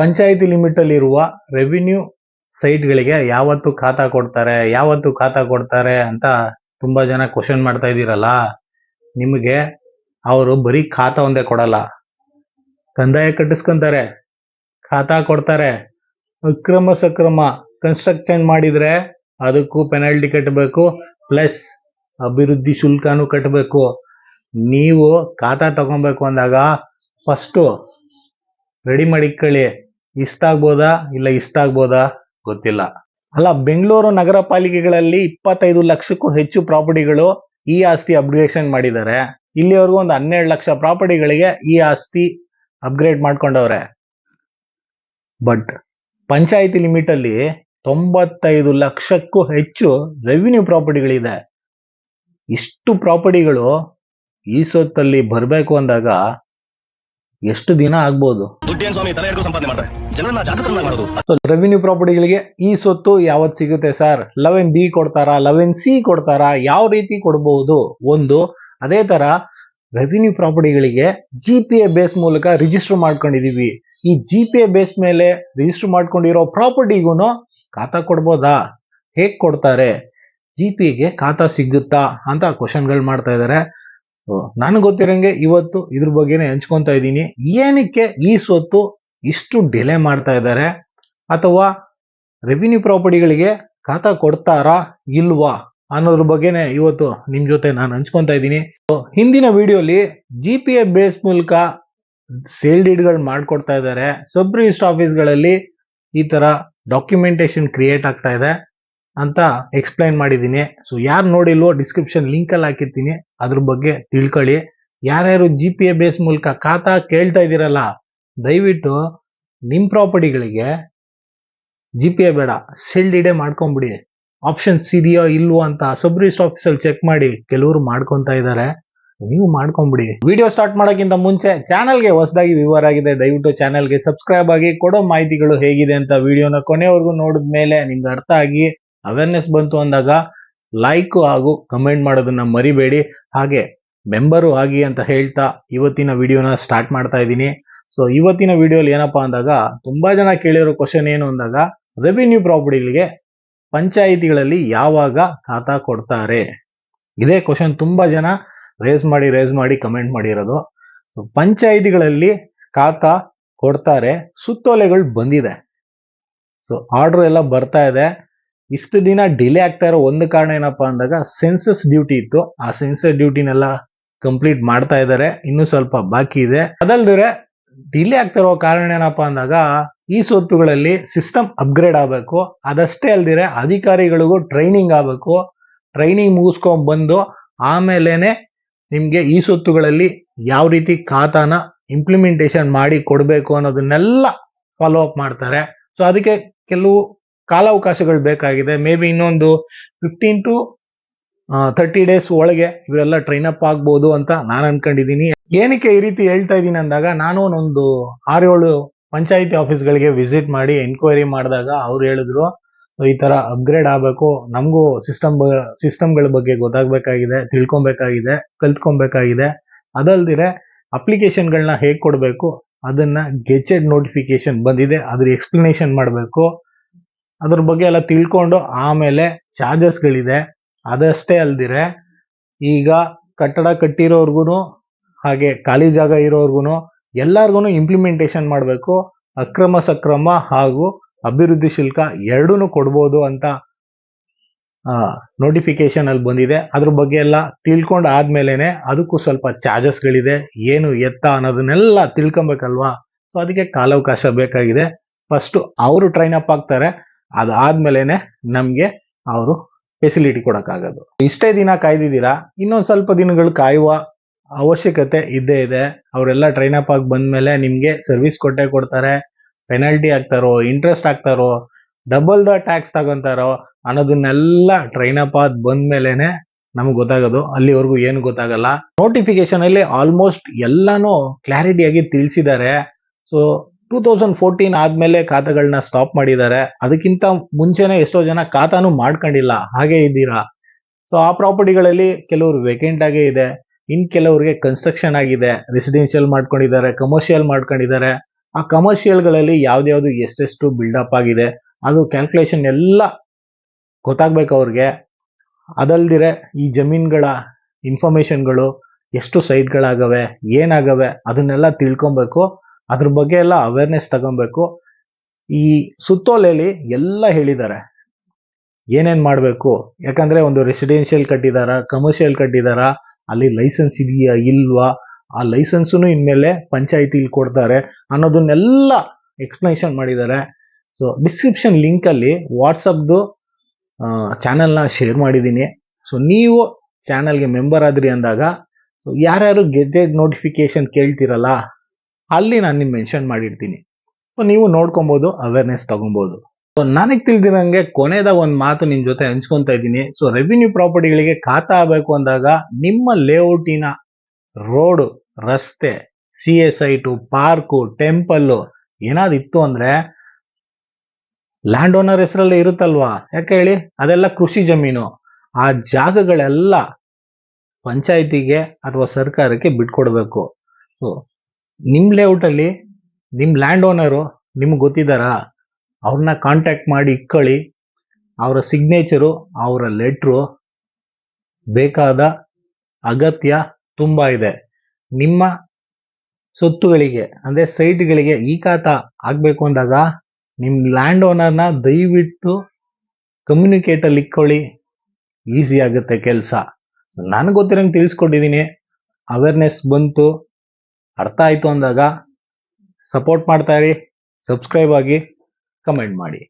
Panchayat limit ಅಲ್ಲಿ ಇರುವ revenue ಸೈಟ್ಗಳಿಗೆ ಯಾವತ್ತು ಖಾತಾ ಕೊಡ್ತಾರೆ, ಯಾವತ್ತು ಖಾತಾ ಕೊಡ್ತಾರೆ ಅಂತ ತುಂಬಾ ಜನ ಕ್ವಶನ್ ಮಾಡ್ತಾ ಇದ್ದೀರಲ್ಲ, ನಿಮಗೆ ಅವರು ಬರೀ ಖಾತಾ ಒಂದೇ ಕೊಡಲ್ಲ. ಕಂದಾಯ ಕಟ್ಟಿಸ್ಕೊಂತಾರೆ, ಖಾತಾ ಕೊಡ್ತಾರೆ. ಅಕ್ರಮ ಸಕ್ರಮ ಕನ್ಸ್ಟ್ರಕ್ಷನ್ ಮಾಡಿದ್ರೆ ಅದಕ್ಕೂ ಪೆನಾಲ್ಟಿ ಕಟ್ಟಬೇಕು ಪ್ಲಸ್ ಅಭಿವೃದ್ಧಿ ಶುಲ್ಕನೂ ಕಟ್ಟಬೇಕು ನೀವು ಖಾತಾ ತಗೊಬೇಕು ಅಂದಾಗ ಫಸ್ಟು ರೆಡಿ ಮಾಡಿಕೊಳ್ಳಿ ಇಷ್ಟ ಆಗ್ಬೋದಾ ಇಲ್ಲ ಇಷ್ಟ ಆಗ್ಬೋದಾ ಗೊತ್ತಿಲ್ಲ. ಅಲ್ಲ, ಬೆಂಗಳೂರು ನಗರ ಪಾಲಿಕೆಗಳಲ್ಲಿ ಇಪ್ಪತ್ತೈದು ಲಕ್ಷಕ್ಕೂ ಹೆಚ್ಚು ಪ್ರಾಪರ್ಟಿಗಳು ಈ ಆಸ್ತಿ ಅಪ್ಗ್ರೇಷನ್ ಮಾಡಿದ್ದಾರೆ. ಇಲ್ಲಿವರೆಗೂ ಒಂದು ಹನ್ನೆರಡು ಲಕ್ಷ ಪ್ರಾಪರ್ಟಿಗಳಿಗೆ ಈ ಆಸ್ತಿ ಅಪ್ಗ್ರೇಡ್ ಮಾಡ್ಕೊಂಡವ್ರೆ. ಬಟ್ ಪಂಚಾಯಿತಿ ಲಿಮಿಟ್ ಅಲ್ಲಿ ತೊಂಬತ್ತೈದು ಲಕ್ಷಕ್ಕೂ ಹೆಚ್ಚು ರೆವಿನ್ಯೂ ಪ್ರಾಪರ್ಟಿಗಳಿದೆ. ಇಷ್ಟು ಪ್ರಾಪರ್ಟಿಗಳು ಈ ಸೊತ್ತಲ್ಲಿ ಬರಬೇಕು ಅಂದಾಗ ಎಷ್ಟು ದಿನ ಆಗ್ಬೋದು? ದುಡ್ಡೇನ್ ಸ್ವಾಮಿ ತಲೆ ಸಂಪಾದನೆ ಮಾಡ್ತಾರೆ. ರೆವಿನ್ಯೂ ಪ್ರಾಪರ್ಟಿಗಳಿಗೆ ಈ ಸೊತ್ತು ಯಾವತ್ತು ಸಿಗುತ್ತೆ ಸರ್ ಲೆವೆನ್ ಬಿ ಕೊಡ್ತಾರಾ? ಲೆವೆನ್ ಸಿ ಕೊಡ್ತಾರಾ? ಯಾವ ರೀತಿ ಕೊಡಬಹುದು ಒಂದು, ಅದೇ ತರ ರೆವಿನ್ಯೂ ಪ್ರಾಪರ್ಟಿಗಳಿಗೆ ಜಿ ಪಿ ಎ ಬೇಸ್ ಮೂಲಕ ರಿಜಿಸ್ಟರ್ ಮಾಡ್ಕೊಂಡಿದೀವಿ. ಈ ಜಿ ಪಿ ಎ ಬೇಸ್ ಮೇಲೆ ರಿಜಿಸ್ಟರ್ ಮಾಡ್ಕೊಂಡಿರೋ ಪ್ರಾಪರ್ಟಿಗೂ ಖಾತಾ ಕೊಡ್ಬೋದಾ? ಹೇಗ್ ಕೊಡ್ತಾರೆ? ಜಿ ಪಿ ಖಾತಾ ಸಿಗುತ್ತಾ ಅಂತ ಕ್ವಶನ್ಗಳು ಮಾಡ್ತಾ ಇದ್ದಾರೆ ನನಗೆ ಗೊತ್ತಿರಂಗೆ ಇವತ್ತು ಇದ್ರ ಬಗ್ಗೆನೇ ಹಂಚ್ಕೊತಾ ಇದ್ದೀನಿ. ಏನಕ್ಕೆ ಈ ಸ್ವತ್ತು ಇಷ್ಟು ಡಿಲೇ ಮಾಡ್ತಾ ಇದ್ದಾರೆ? ಅಥವಾ ರೆವಿನ್ಯೂ ಪ್ರಾಪರ್ಟಿಗಳಿಗೆ ಖಾತಾ ಕೊಡ್ತಾರಾ ಇಲ್ವಾ ಅನ್ನೋದ್ರ ಬಗ್ಗೆನೇ ಇವತ್ತು ನಿಮ್ ಜೊತೆ ನಾನು ಹಂಚ್ಕೊತಾ ಇದ್ದೀನಿ. ಹಿಂದಿನ ವಿಡಿಯೋಲಿ ಜಿ ಪಿ ಎ ಬೇಸ್ ಮೂಲಕ ಸೇಲ್ ಡೀಡ್ಗಳು ಮಾಡ್ಕೊಡ್ತಾ ಇದ್ದಾರೆ. ಸಬ್ ರಿಜಿಸ್ಟರ್ ಆಫೀಸ್ಗಳಲ್ಲಿ ಈ ತರ ಡಾಕ್ಯುಮೆಂಟೇಶನ್ ಕ್ರಿಯೇಟ್ ಆಗ್ತಾ ಇದೆ. ಅಂತ ಎಕ್ಸ್ಪ್ಲೈನ್ ಮಾಡಿದ್ದೀನಿ. ಸೊ ಯಾರು ನೋಡಿಲ್ವೋ ಡಿಸ್ಕ್ರಿಪ್ಷನ್ ಲಿಂಕಲ್ಲಿ ಹಾಕಿರ್ತೀನಿ. ಅದ್ರ ಬಗ್ಗೆ ತಿಳ್ಕೊಳ್ಳಿ. ಯಾರ್ಯಾರು ಜಿ ಪಿ ಎ ಬೇಸ್ ಮೂಲಕ ಖಾತಾ ಕೇಳ್ತಾ ಇದ್ದೀರಲ್ಲ, ದಯವಿಟ್ಟು ನಿಮ್ಮ ಪ್ರಾಪರ್ಟಿಗಳಿಗೆ ಜಿ ಪಿ ಎ ಬೇಡ. ಸೆಲ್ ಡಿಡೆ ಮಾಡ್ಕೊಂಬಿಡಿ. ಆಪ್ಷನ್ಸ್ ಇದೆಯೋ ಇಲ್ವೋ ಅಂತ ಸಬ್ ರಿಜಿಸ್ಟರ್ ಆಫೀಸಲ್ಲಿ ಚೆಕ್ ಮಾಡಿ ಕೆಲವರು ಮಾಡ್ಕೊತಾ ಇದ್ದಾರೆ. ನೀವು ಮಾಡ್ಕೊಂಬಿಡಿ. ವಿಡಿಯೋ ಸ್ಟಾರ್ಟ್ ಮಾಡೋಕ್ಕಿಂತ ಮುಂಚೆ ಚಾನಲ್ಗೆ ಹೊಸದಾಗಿ ವಿವರ ಆಗಿದೆ, ದಯವಿಟ್ಟು ಚಾನಲ್ಗೆ ಸಬ್ಸ್ಕ್ರೈಬ್ ಆಗಿ, ಕೊಡೋ ಮಾಹಿತಿಗಳು ಹೇಗಿದೆ ಅಂತ ವಿಡಿಯೋನ ಕೊನೆವರೆಗೂ ನೋಡಿದ ಮೇಲೆ ನಿಮ್ಗೆ ಅರ್ಥ ಆಗಿ ಅವೇರ್ನೆಸ್ ಬಂತು ಅಂದಾಗ ಲೈಕ್ ಹಾಗೂ ಕಮೆಂಟ್ ಮಾಡೋದನ್ನ ಮರಿಬೇಡಿ. ಹಾಗೆ ಮೆಂಬರು ಆಗಿ ಅಂತ ಹೇಳ್ತಾ ಇವತ್ತಿನ ವಿಡಿಯೋನ ಸ್ಟಾರ್ಟ್ ಮಾಡ್ತಾ ಇದ್ದೀನಿ. ಸೊ ಇವತ್ತಿನ ವಿಡಿಯೋಲಿ ಏನಪ್ಪಾ ಅಂದಾಗ ತುಂಬಾ ಜನ ಕೇಳಿರೋ ಕ್ವಶನ್ ಏನು ಅಂದಾಗ ರೆವಿನ್ಯೂ ಪ್ರಾಪರ್ಟಿಗಳಿಗೆ ಪಂಚಾಯಿತಿಗಳಲ್ಲಿ ಯಾವಾಗ ಖಾತಾ ಕೊಡ್ತಾರೆ? ಇದೇ ಕ್ವಶನ್ ತುಂಬಾ ಜನ ರೇಸ್ ಮಾಡಿ ರೇಸ್ ಮಾಡಿ ಕಮೆಂಟ್ ಮಾಡಿರೋದು. ಪಂಚಾಯಿತಿಗಳಲ್ಲಿ ಖಾತಾ ಕೊಡ್ತಾರೆ. ಸುತ್ತೋಲೆಗಳು ಬಂದಿದೆ. ಸೊ ಆರ್ಡರ್ ಎಲ್ಲ ಬರ್ತಾ ಇದೆ. ಇಷ್ಟು ದಿನ ಡಿಲೇ ಆಗ್ತಾ ಇರೋ ಒಂದು ಕಾರಣ ಏನಪ್ಪಾ ಅಂದಾಗ ಸೆನ್ಸಸ್ ಡ್ಯೂಟಿ ಇತ್ತು. ಆ ಸೆನ್ಸಸ್ ಡ್ಯೂಟಿನೆಲ್ಲ ಕಂಪ್ಲೀಟ್ ಮಾಡ್ತಾ ಇದ್ದಾರೆ. ಇನ್ನೂ ಸ್ವಲ್ಪ ಬಾಕಿ ಇದೆ. ಅದಲ್ದಿರೆ ಡಿಲೇ ಆಗ್ತಾ ಇರೋ ಕಾರಣ ಏನಪ್ಪಾ ಅಂದಾಗ ಈ ಸ್ವತ್ತುಗಳಲ್ಲಿ ಸಿಸ್ಟಮ್ ಅಪ್ಗ್ರೇಡ್ ಆಗಬೇಕು. ಅದಷ್ಟೇ ಅಲ್ದಿರೆ ಅಧಿಕಾರಿಗಳಿಗೂ ಟ್ರೈನಿಂಗ್ ಆಗಬೇಕು. ಟ್ರೈನಿಂಗ್ ಮುಗಿಸ್ಕೊಂಡ್ ಬಂದು ಆಮೇಲೆನೆ ನಿಮ್ಗೆ ಈ ಸ್ವತ್ತುಗಳಲ್ಲಿ ಯಾವ ರೀತಿ ಖಾತಾನ ಇಂಪ್ಲಿಮೆಂಟೇಷನ್ ಮಾಡಿ ಕೊಡಬೇಕು ಅನ್ನೋದನ್ನೆಲ್ಲ ಫಾಲೋ ಅಪ್ ಮಾಡ್ತಾರೆ. ಸೊ ಅದಕ್ಕೆ ಕೆಲವು ಕಾಲಾವಕಾಶಗಳು ಬೇಕಾಗಿದೆ. ಮೇ ಬಿ ಇನ್ನೊಂದು ಫಿಫ್ಟೀನ್ ಟು ತರ್ಟಿ ಡೇಸ್ ಒಳಗೆ ಇವರೆಲ್ಲ ಟ್ರೈನ್ ಅಪ್ ಆಗ್ಬೋದು ಅಂತ ನಾನು ಅನ್ಕೊಂಡಿದ್ದೀನಿ. ಏನಕ್ಕೆ ಈ ರೀತಿ ಹೇಳ್ತಾ ಇದ್ದೀನಿ ಅಂದಾಗ ನಾನು ಒಂದು ಆರೇಳು ಪಂಚಾಯಿತಿ ಆಫೀಸ್ಗಳಿಗೆ ವಿಸಿಟ್ ಮಾಡಿ ಎನ್ಕ್ವೈರಿ ಮಾಡಿದಾಗ ಅವ್ರು ಹೇಳಿದ್ರು, ಈ ತರ ಅಪ್ಗ್ರೇಡ್ ಆಗಬೇಕು, ನಮಗೂ ಸಿಸ್ಟಮ್ ಸಿಸ್ಟಮ್ಗಳ ಬಗ್ಗೆ ಗೊತ್ತಾಗಬೇಕಾಗಿದೆ, ತಿಳ್ಕೊಬೇಕಾಗಿದೆ, ಕಲ್ತ್ಕೊಬೇಕಾಗಿದೆ. ಅದಲ್ದಿರೆ ಅಪ್ಲಿಕೇಶನ್ಗಳನ್ನ ಹೇಗೆ ಕೊಡಬೇಕು, ಅದನ್ನ ಗೆಜೆಡ್ ನೋಟಿಫಿಕೇಶನ್ ಬಂದಿದೆ, ಅದ್ರ ಎಕ್ಸ್ಪ್ಲನೇಷನ್ ಮಾಡಬೇಕು. ಅದ್ರ ಬಗ್ಗೆ ಎಲ್ಲ ತಿಳ್ಕೊಂಡು ಆಮೇಲೆ ಚಾರ್ಜಸ್ಗಳಿದೆ ಅದಷ್ಟೇ ಅಲ್ದಿರೆ ಈಗ ಕಟ್ಟಡ ಕಟ್ಟಿರೋರ್ಗು ಹಾಗೆ ಖಾಲಿ ಜಾಗ ಇರೋರ್ಗು ಎಲ್ಲಾರ್ಗು ಇಂಪ್ಲಿಮೆಂಟೇಷನ್ ಮಾಡಬೇಕು. ಅಕ್ರಮ ಸಕ್ರಮ ಹಾಗೂ ಅಭಿವೃದ್ಧಿ ಶುಲ್ಕ ಎರಡೂ ಕೊಡ್ಬೋದು ಅಂತ ನೋಟಿಫಿಕೇಶನ್ ಅಲ್ಲಿ ಬಂದಿದೆ. ಅದ್ರ ಬಗ್ಗೆ ಎಲ್ಲ ತಿಳ್ಕೊಂಡ್ ಆದ್ಮೇಲೆನೆ ಅದಕ್ಕೂ ಸ್ವಲ್ಪ ಚಾರ್ಜಸ್ಗಳಿದೆ ಏನು ಎತ್ತ ಅನ್ನೋದನ್ನೆಲ್ಲ ತಿಳ್ಕೊಬೇಕಲ್ವಾ? ಸೊ ಅದಕ್ಕೆ ಕಾಲಾವಕಾಶ ಬೇಕಾಗಿದೆ. ಫಸ್ಟ್ ಅವರು ಟ್ರೈನ್ ಅಪ್ ಆಗ್ತಾರೆ. ಅದಾದ್ಮೇಲೆನೆ ನಮ್ಗೆ ಅವರು ಫೆಸಿಲಿಟಿ ಕೊಡಕ್ಕಾಗೋದು. ಇಷ್ಟೇ ದಿನ ಕಾಯ್ದಿದ್ದೀರಾ? ಇನ್ನೊಂದು ಸ್ವಲ್ಪ ದಿನಗಳು ಕಾಯುವ ಅವಶ್ಯಕತೆ ಇದ್ದೇ ಇದೆ. ಅವರೆಲ್ಲ ಟ್ರೈನ್ ಅಪ್ ಆಗಿ ಬಂದ್ಮೇಲೆ ನಿಮ್ಗೆ ಸರ್ವಿಸ್ ಕೊಟ್ಟೆ ಕೊಡ್ತಾರೆ. ಪೆನಾಲ್ಟಿ ಹಾಕ್ತಾರೋ ಇಂಟ್ರೆಸ್ಟ್ ಹಾಕ್ತಾರೋ ಡಬಲ್ ದ ಟ್ಯಾಕ್ಸ್ ತಗೊಂತಾರೋ ಅನ್ನೋದನ್ನೆಲ್ಲ ಟ್ರೈನ್ ಅಪ್ ಆದ್ ಬಂದ್ಮೇಲೆನೆ ನಮ್ಗೆ ಗೊತ್ತಾಗೋದು. ಅಲ್ಲಿವರೆಗೂ ಏನು ಗೊತ್ತಾಗಲ್ಲ. ನೋಟಿಫಿಕೇಶನ್ ಅಲ್ಲಿ ಆಲ್ಮೋಸ್ಟ್ ಎಲ್ಲಾನು ಕ್ಲಾರಿಟಿಯಾಗಿ ತಿಳಿಸಿದ್ದಾರೆ. ಸೊ ಟೂ ತೌಸಂಡ್ ಫೋರ್ಟೀನ್ ಆದ್ಮೇಲೆ ಖಾತೆಗಳನ್ನ ಸ್ಟಾಪ್ ಮಾಡಿದ್ದಾರೆ. ಅದಕ್ಕಿಂತ ಮುಂಚೆನೆ ಎಷ್ಟೋ ಜನ ಖಾತಾನು ಮಾಡ್ಕೊಂಡಿಲ್ಲ. ಹಾಗೆ ಇದ್ದೀರಾ? ಸೊ ಆ ಪ್ರಾಪರ್ಟಿಗಳಲ್ಲಿ ಕೆಲವರು ವೇಕೆಂಟ್ ಆಗೇ ಇದೆ. ಇನ್ ಕೆಲವರಿಗೆ ಕನ್ಸ್ಟ್ರಕ್ಷನ್ ಆಗಿದೆ. ರೆಸಿಡೆನ್ಷಿಯಲ್ ಮಾಡ್ಕೊಂಡಿದ್ದಾರೆ ಕಮರ್ಷಿಯಲ್ ಮಾಡ್ಕೊಂಡಿದ್ದಾರೆ. ಆ ಕಮರ್ಷಿಯಲ್ಗಳಲ್ಲಿ ಯಾವ್ದ್ಯಾವ್ದು ಎಷ್ಟೆಷ್ಟು ಬಿಲ್ಡಪ್ ಆಗಿದೆ, ಅದು ಕ್ಯಾಲ್ಕುಲೇಷನ್ ಎಲ್ಲ ಗೊತ್ತಾಗ್ಬೇಕು ಅವ್ರಿಗೆ. ಅದಲ್ದಿರೆ ಈ ಜಮೀನುಗಳ ಇನ್ಫಾರ್ಮೇಶನ್ಗಳು ಎಷ್ಟು ಸೈಟ್ಗಳಾಗವೆ ಏನಾಗವೆ, ಅದನ್ನೆಲ್ಲ ತಿಳ್ಕೊಬೇಕು. ಅದ್ರ ಬಗ್ಗೆ ಎಲ್ಲ ಅವೇರ್ನೆಸ್ ತಗೊಬೇಕು. ಈ ಸುತ್ತೋಲೆಯಲ್ಲಿ ಎಲ್ಲ ಹೇಳಿದ್ದಾರೆ. ಏನೇನು ಮಾಡಬೇಕು? ಯಾಕಂದರೆ ಒಂದು ರೆಸಿಡೆನ್ಷಿಯಲ್ ಕಟ್ಟಿದಾರ ಕಮರ್ಷಿಯಲ್ ಕಟ್ಟಿದಾರ, ಅಲ್ಲಿ ಲೈಸೆನ್ಸ್ ಇದೆಯಾ, ಇಲ್ವಾ? ಆ ಲೈಸೆನ್ಸೂ ಇನ್ಮೇಲೆ ಪಂಚಾಯಿತಿಲಿ ಕೊಡ್ತಾರೆ ಅನ್ನೋದನ್ನೆಲ್ಲ ಎಕ್ಸ್ಪ್ಲನೇಷನ್ ಮಾಡಿದ್ದಾರೆ. ಸೊ ಡಿಸ್ಕ್ರಿಪ್ಷನ್ ಲಿಂಕಲ್ಲಿ ವಾಟ್ಸಪ್ದು ಚಾನಲ್ನ ಶೇರ್ ಮಾಡಿದ್ದೀನಿ. ಸೊ ನೀವು ಚಾನಲ್ಗೆ ಮೆಂಬರ್ ಆದ್ರಿ ಅಂದಾಗ ಯಾರ್ಯಾರು ಗೆಜೆಟ್ ನೋಟಿಫಿಕೇಶನ್ ಕೇಳ್ತಿರಲ್ಲ ಅಲ್ಲಿ ನಾನು ನಿಮ್ಗೆ ಮೆನ್ಷನ್ ಮಾಡಿರ್ತೀನಿ. ಸೊ ನೀವು ನೋಡ್ಕೊಬೋದು ಅವೇರ್ನೆಸ್ ತಗೊಬೋದು. ಸೊ ನನಗೆ ತಿಳಿದಿರಂಗೆ ಕೊನೆದಾಗ ಒಂದು ಮಾತು ನಿಮ್ಮ ಜೊತೆ ಹಂಚ್ಕೊತಾ ಇದ್ದೀನಿ. ಸೊ ರೆವಿನ್ಯೂ ಪ್ರಾಪರ್ಟಿಗಳಿಗೆ ಖಾತಾ ಆಗಬೇಕು ಅಂದಾಗ, ನಿಮ್ಮ ಲೇಔಟಿನ ರೋಡು ರಸ್ತೆ C S I to park temple ಏನಾದ್ರು ಇತ್ತು ಅಂದ್ರೆ ಲ್ಯಾಂಡ್ ಓನರ್ ಹೆಸರಲ್ಲೇ ಇರುತ್ತಲ್ವಾ? ಯಾಕೆ ಹೇಳಿ? ಅದೆಲ್ಲ ಕೃಷಿ ಜಮೀನು. ಆ ಜಾಗಗಳೆಲ್ಲ ಪಂಚಾಯತಿಗೆ ಅಥವಾ ಸರ್ಕಾರಕ್ಕೆ ಬಿಟ್ಕೊಡ್ಬೇಕು. ಸೊ ನಿಮ್ಮ ಲೇಔಟಲ್ಲಿ ನಿಮ್ಮ ಲ್ಯಾಂಡ್ ಓನರು ನಿಮ್ಗೆ ಗೊತ್ತಿದ್ದಾರಾ? ಅವ್ರನ್ನ ಕಾಂಟ್ಯಾಕ್ಟ್ ಮಾಡಿ ಇಕ್ಕೊಳ್ಳಿ ಅವರ ಸಿಗ್ನೇಚರು ಅವರ ಲೆಟ್ರು ಬೇಕಾದ ಅಗತ್ಯ ತುಂಬ ಇದೆ. ನಿಮ್ಮ ಸೊತ್ತುಗಳಿಗೆ, ಅಂದರೆ ಸೈಟ್ಗಳಿಗೆ ಈ ಖಾತ ಆಗಬೇಕು ಅಂದಾಗ ನಿಮ್ಮ ಲ್ಯಾಂಡ್ ಓನರ್ನ ದಯವಿಟ್ಟು ಕಮ್ಯುನಿಕೇಟಲ್ಲಿ ಇಕ್ಕೊಳ್ಳಿ ಈಸಿ ಆಗುತ್ತೆ ಕೆಲಸ. ನನಗೆ ಗೊತ್ತಿರಂಗೆ ತಿಳಿಸ್ಕೊಟ್ಟಿದ್ದೀನಿ ಅವೇರ್ನೆಸ್ ಬಂತು. ಅರ್ಥ ಆಯಿತು ಅಂದಾಗ ಸಪೋರ್ಟ್ ಮಾಡ್ತಾ ಇರಿ ಸಬ್ಸ್ಕ್ರೈಬ್ ಆಗಿ ಕಮೆಂಟ್ ಮಾಡಿ.